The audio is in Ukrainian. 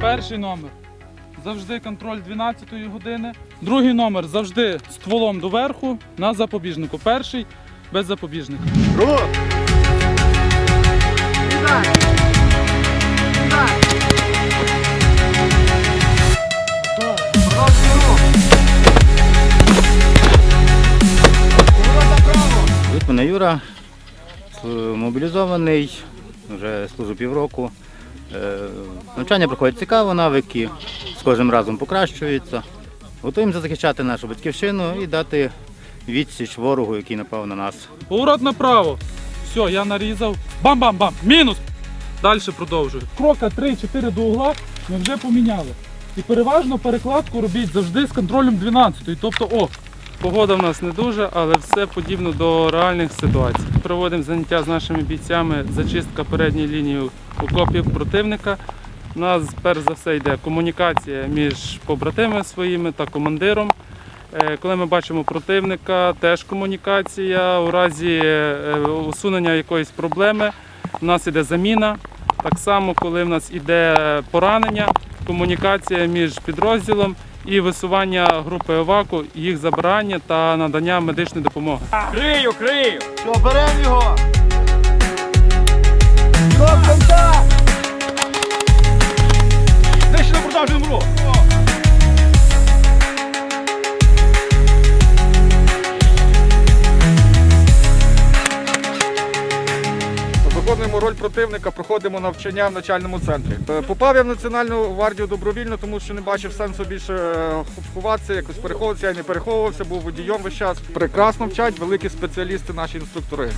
Перший номер завжди контроль 12-ї години. Другий номер завжди стволом доверху на запобіжнику. Перший без запобіжника. Звуть мене Юра, мобілізований, вже служу півроку. Е, Навчання проходить цікаво, навики з кожним разом покращуються. Готуємося захищати нашу батьківщину і дати відсіч ворогу, який напав на нас. Поворот направо. Все, я нарізав. Бам-бам-бам. Мінус. Далі продовжую. Крока 3-4 до угла ми вже поміняли. І переважно перекладку робіть завжди з контролем 12. Тобто, о, погода в нас не дуже, але все подібно до реальних ситуацій. Проводимо заняття з нашими бійцями, зачистка передньої лінії окопів противника. У нас перш за все йде комунікація між побратимами своїми та командиром. Е, Коли ми бачимо противника, теж комунікація. У разі е, усунення якоїсь проблеми у нас іде заміна. Так само, коли в нас іде поранення, комунікація між підрозділом і висування групи еваку, їх забирання та надання медичної допомоги. Крию, крию! Що, беремо його? Знищено Виконуємо роль противника, проходимо навчання в начальному центрі. Е, Попав я в Національну гвардію добровільно, тому що не бачив сенсу більше е, ховатися, якось переховуватися. Я не переховувався, був водієм весь час. Прекрасно вчать, великі спеціалісти, наші інструктори.